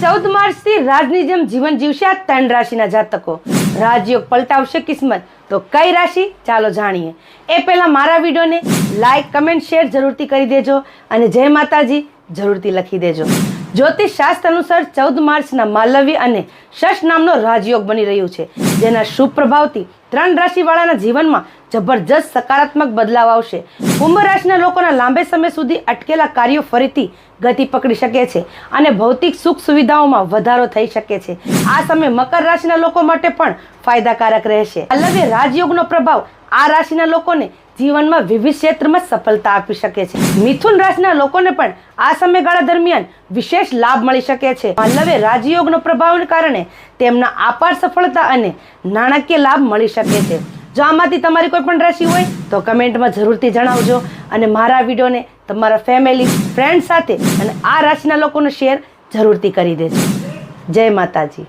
ચૌદ માર્ચથી રાજની જેમ જીવન જીવશે ત્રણ રાશિના જાતકો. રાજયોગ પલટાવશે કિસ્મત. તો કઈ રાશિ? ચાલો જાણીએ. એ પહેલાં મારા વિડીયોને લાઈક કમેન્ટ શેર જરૂરથી કરી દેજો અને જય માતાજી જરૂરથી લખી દેજો. જ્યોતિષ શાસ્ત્ર અનુસાર ચૌદ માર્ચના માલવ્ય અને શશ નામનો રાજયોગ બની રહ્યું છે. જેના શુભ પ્રભાવથી ત્રણ રાશિવાળાના જીવનમાં જબરજસ્ત સકારાત્મક બદલાવ આવશે. કુંભ રાશિના લોકોના લાંબે સમય સુધી અટકેલા કાર્યો ફરીથી ગતિ પકડી શકે છે અને ભૌતિક સુખ સુવિધાઓમાં વધારો થઈ શકે છે. આ સમય મકર રાશિના લોકો માટે પણ ફાયદાકારક રહેશે. અલગે રાજયોગનો પ્રભાવ આ રાશિના લોકોને જીવનમાં વિવિધ ક્ષેત્રમાં સફળતા આપી શકે છે. મિથુન રાશિના લોકોને પણ આ સમયગાળા દરમિયાન વિશેષ લાભ મળી શકે છે. માલવે રાજયોગનો પ્રભાવને કારણે તેમના આપાર સફળતા અને નાણાકીય લાભ મળી શકે છે. જો આમાંથી તમારી કોઈ પણ રાશિ હોય, તો કમેન્ટમાં જરૂરથી જણાવજો અને મારા વિડીયોને તમારા ફેમિલી ફ્રેન્ડ સાથે અને આ રાશિના લોકોને શેર જરૂરથી કરી દેજો. જય માતાજી.